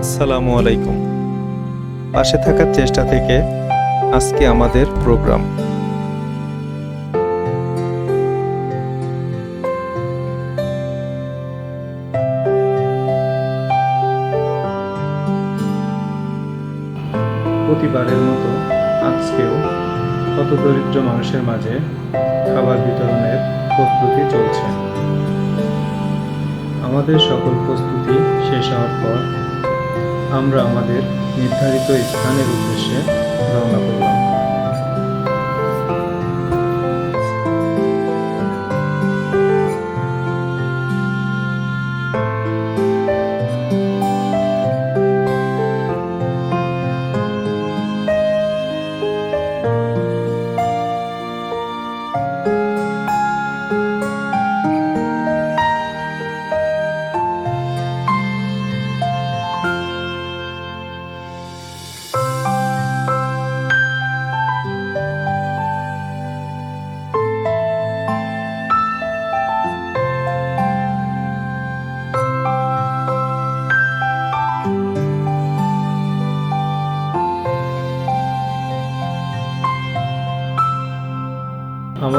আসসালামু আলাইকুম। পাশে থাকার চেষ্টা থেকে আজকে আমাদের প্রোগ্রাম। প্রতিবারের মতো আজকেও কত দরিদ্র মানুষের মাঝে খাবার বিতরণের প্রস্তুতি চলছে। আমাদের সকল প্রস্তুতি শেষ হওয়ার পর আমরা আমাদের নির্ধারিত স্থানের উদ্দেশ্যে রওনা করলাম।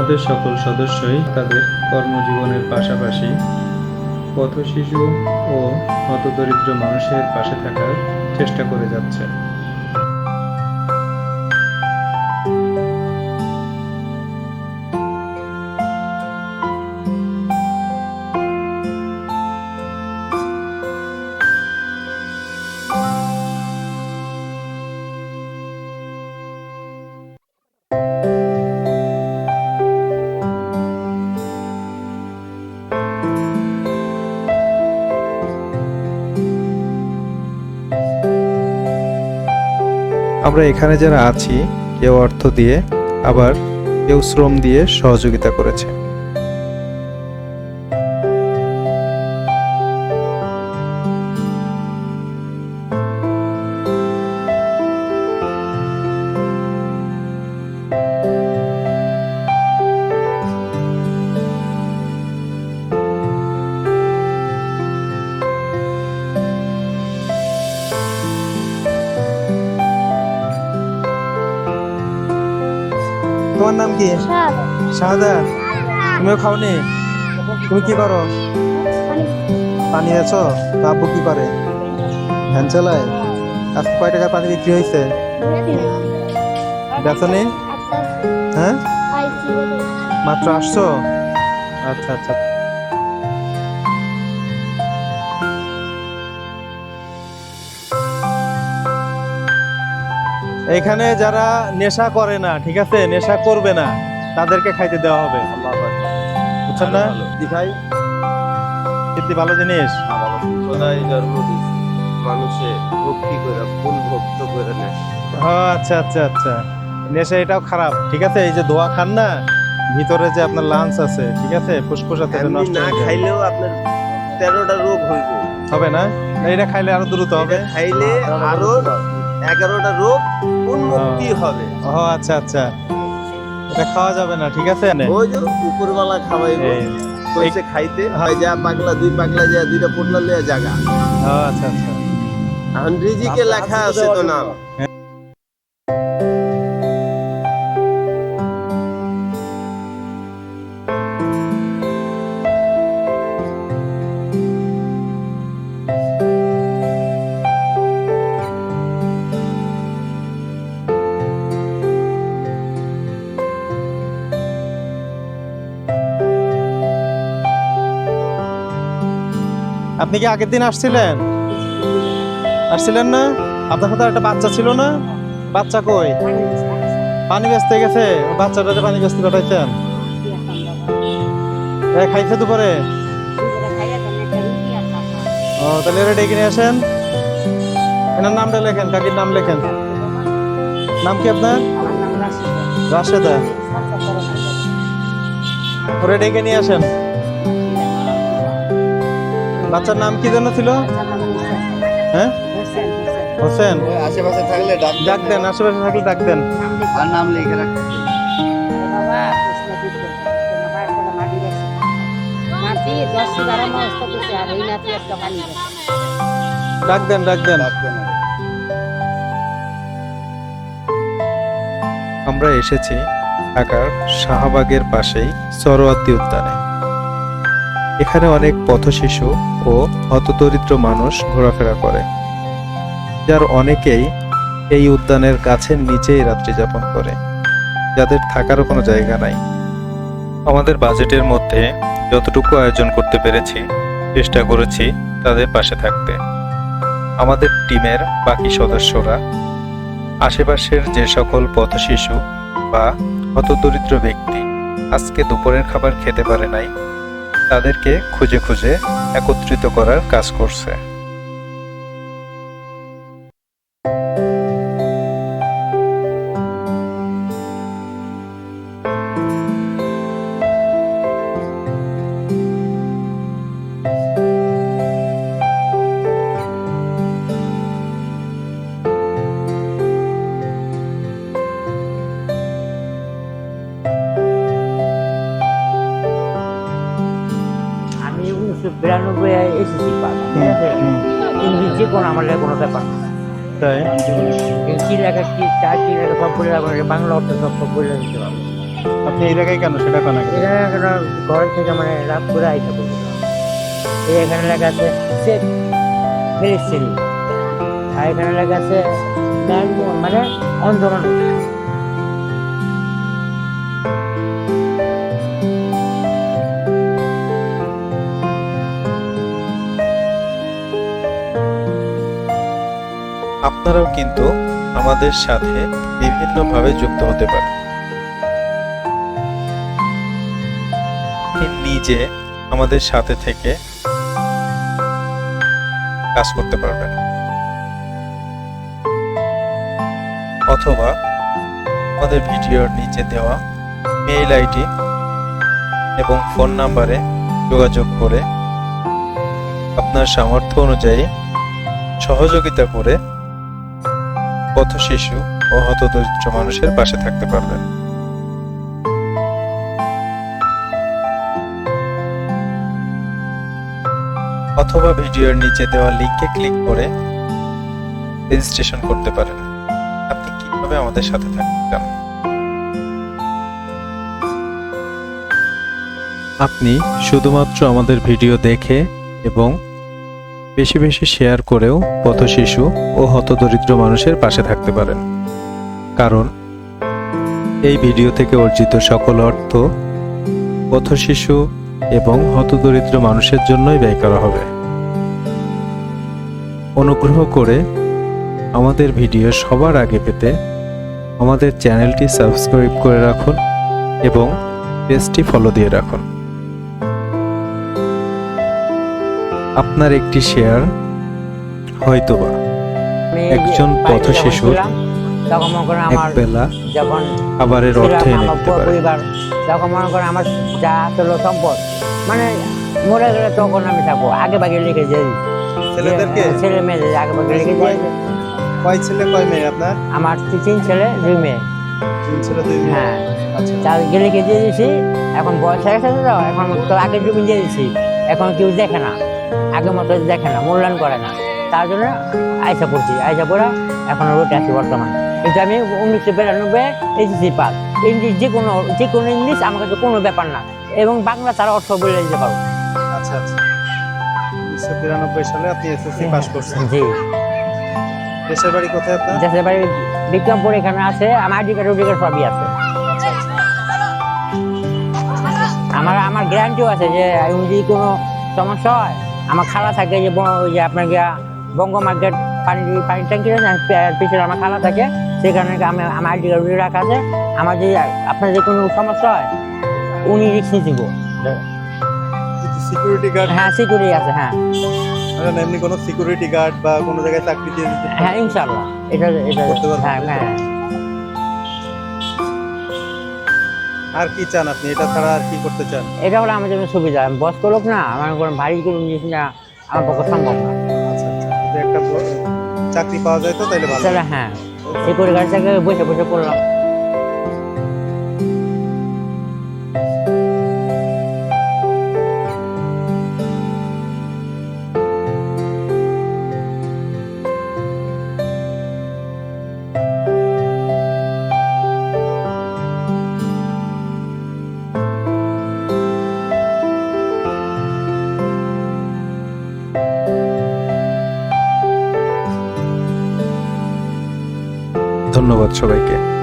আমাদের সকল সদস্যই তাদের কর্মজীবনের পাশাপাশি পথশিশু ও হতদরিদ্র মানুষের পাশে থাকার চেষ্টা করে যাচ্ছে। আমরা এখানে যারা আছি কেউ অর্থ দিয়ে আবার কেউ শ্রম দিয়ে সহযোগিতা করেছে। কি? শাহাদা, তুমিও খাওনি? তুমি কি করো? পানি আছো আব্বু কি করে? ভ্যান চালায়? আজকে কয় টাকা পানি বিক্রি হয়েছে? বেতনে হ্যাঁ? মাত্র আসছো? আচ্ছা আচ্ছা। এখানে যারা নেশা করে না ঠিক আছে? নেশা করবে না তাদেরকে খাইতে দেওয়া হবে। বুঝছেন না? দিখাই কিন্তু ভালো জিনিস? সদাই জন্মদিন মানুষে ভক্তি করে ফুল ভক্ত করে নেয় আচ্ছা আচ্ছা আচ্ছা। নেশা এটাও খারাপ ঠিক আছে? এই যে দোয়া খান না ভিতরে যে আপনার লাঞ্চ আছে ঠিক আছে? ফুসফুসা থেকে নষ্ট না খাইলেও আপনার তেরোটা রোগ হইব। হবে না? না, এটা খাইলে আরও দ্রুত হবে? খাইলে আরও এগারোটা রোগ উন্মুক্তি হবে। ও আচ্ছা আচ্ছা। এটা খাওয়া যাবে না ঠিক আছে? ওই যে উপরওয়ালা খাওয়াইবো কইছে খাইতে হয় যা পাগলা দুই পাগলা যা দুইটা পোটলা লইয়া জাগা। আচ্ছা আচ্ছা। এখন রিজিকে লেখা আছে তো নাম। আপনি কি আগের দিন আসছিলেন? আসছিলেন না? আপনার সাথে একটা বাচ্চা ছিল না? বাচ্চা কই? পানি বেচতে গেছে? ও বাচ্চাটাতে পানি বেচতে পাঠাইছেন? খাইছে দুপুরে? ও, তাহলে এটা ডেকে নিয়ে আসেন। এনার নামটা লেখেন, কাকির নাম লেখেন। নাম কি আপনার? রাশেদা। ওরে ডেকে নিয়ে আসেন। বাচ্চার নাম কি যেন ছিল? হ্যাঁ? হোসেন। আশেপাশে থাকলে ডাক দেন। আশেপাশে থাকলে ডাক দেন। আর নাম লিখে ডাক দেন। ডাক দেন। আমরা এসেছি ঢাকার শাহবাগের পাশেই সরোয়াতি উদ্যানে। এখানে অনেক পথশিশু ও হতদরিদ্র মানুষ ঘোরাফেরা করে, যার অনেকেই এই উদ্যানের গাছের নিচেই রাত্রি যাপন করে, যাদের থাকারও কোনো জায়গা নাই। আমাদের বাজেটের মধ্যে যতটুকু আয়োজন করতে পেরেছি, চেষ্টা করেছি তাদের পাশে থাকতে। আমাদের টিমের বাকি সদস্যরা, আশেপাশের যে সকল পথশিশু বা হতদরিদ্র ব্যক্তি আজকে দুপুরের খাবার খেতে পারে নাই তাদেরকে খুঁজে খুঁজে একত্রিত করার কাজ করছে। উনিশশো বিরানব্বই এসেছি পাস ঠিক আছে? ইংলিশ যে কোনো আমার কোনো ব্যাপার না। তাই? কি লেখা কি চা কি লেখা সব বলে অর্থ সব সব বলে দিতে পারব আপনি এই জায়গায় কেন? সেটা কেন এটা একটা ঘর থেকে মানে রাত করে আইসা করব এই এখানে লেখা আছে সেফ ফিলিস্তিন আর এখানে লেখা আছে ম্যান মানে অন্ধরণ আপনারাও কিন্তু আমাদের সাথে বিভিন্নভাবে যুক্ত হতে পারেন নিজে আমাদের সাথে থেকে কাজ করতে পারবেন। অথবা আমাদের ভিডিওর নিচে দেওয়া মেইল আইডি এবং ফোন নাম্বারে যোগাযোগ করে আপনার সামর্থ্য অনুযায়ী সহযোগিতা করে পথ শিশু ও হতদরিদ্র মানুষের পাশে থাকতে পারবেন অথবা ভিডিওর নিচে দেওয়া লিঙ্কে ক্লিক করে রেজিস্ট্রেশন করতে পারেন। আপনি কীভাবে আমাদের সাথে থাকতে চান? আপনি শুধুমাত্র আমাদের ভিডিও দেখে এবং বেশি বেশি শেয়ার করেও পথশিশু ও হতদরিদ্র মানুষের পাশে থাকতে পারেন। কারণ এই ভিডিও থেকে অর্জিত সকল অর্থ পথশিশু এবং হতদরিদ্র মানুষের জন্যই ব্যয় করা হবে। অনুগ্রহ করে আমাদের ভিডিও সবার আগে পেতে আমাদের চ্যানেলটি সাবস্ক্রাইব করে রাখুন এবং পেজটি ফলো দিয়ে রাখুন। আপনার একটি শেয়ার হয়তোবা। আমি একজন পথ শিশুর তখন মনে করেন এক আমার বেলা যখন খাবারের অর্থ এনে আমার দিতে পারে। পরিবার তখন মনে করেন আমার যা আসলো সম্পদ। মানে মরে গেলে তখন আমি থাকব। আগে ভাগে লিখে যাই ছেলেদেরকে? ছেলে মেয়েদের আগে ভাগে লিখে যাই কয় ছেলে কয় মেয়ে আপনার? আমার তিন ছেলে দুই মেয়ে। তিন ছেলে দুই মেয়ে। হ্যাঁ। আচ্ছা। তাদেরকে লিখে দিয়ে দিয়েছি এখন বয়স হয়ে গেছে তো এখন তো আগে জমি দিয়ে দিয়েছি এখন কেউ দেখে না। আগের মতো দেখে না মূল্যায়ন করে না। তার জন্য আয়সা পড়ছি। আয়সা পড়া এখন রোডে আছি বর্তমান। কিন্তু আমি উনিশশো বিরানব্বই এসেছি পাস। ইংলিশ যে কোনো যে কোনো ইংলিশ আমার কাছে কোনো ব্যাপার না। এবং বাংলা তারা অর্থ বলে দিতে পারব আচ্ছা আচ্ছা। উনিশশো বিরানব্বই সালে আপনি এসএসসি পাস করছেন। জি। দেশের বাড়ি কোথায় আপনার? দেশের বাড়ি বিক্রমপুর এখানে আছে। আমার আইডি কার্ড ওডি সবই আছে। আচ্ছা আচ্ছা। আমার আমার গ্যারান্টিও আছে যে আমি যদি কোনো সমস্যা হয় আমার খালা থাকে যে ওই যে আপনার গিয়া বঙ্গ মার্কেট পানি পানি ট্যাঙ্কি আছে পিছনে আমার খালা থাকে। সেখানে আমি আমার আইডি কার্ড রাখা আছে। আমার যদি আপনার যে কোনো সমস্যা হয় উনি রিক্স নিয়ে সিকিউরিটি গার্ড হ্যাঁ সিকিউরিটি আছে হ্যাঁ। এমনি কোনো সিকিউরিটি গার্ড বা কোনো জায়গায় চাকরি দিয়ে হ্যাঁ ইনশাল্লাহ এটা এটা? হ্যাঁ হ্যাঁ। আর কি চান আপনি? এটা ছাড়া আর কি করতে চান? এটা হলো আমার জন্য সুবিধা। আমি বয়স্ক লোক না আমার কোনো ভারী কোনো জিনিস না আমার পক্ষে সম্ভব না। আচ্ছা আচ্ছা। যদি একটা চাকরি পাওয়া যায় তো তাহলে ভালো। হ্যাঁ হ্যাঁ করে গাড়ি থেকে বসে বসে করলাম। ধন্যবাদ সবাইকে।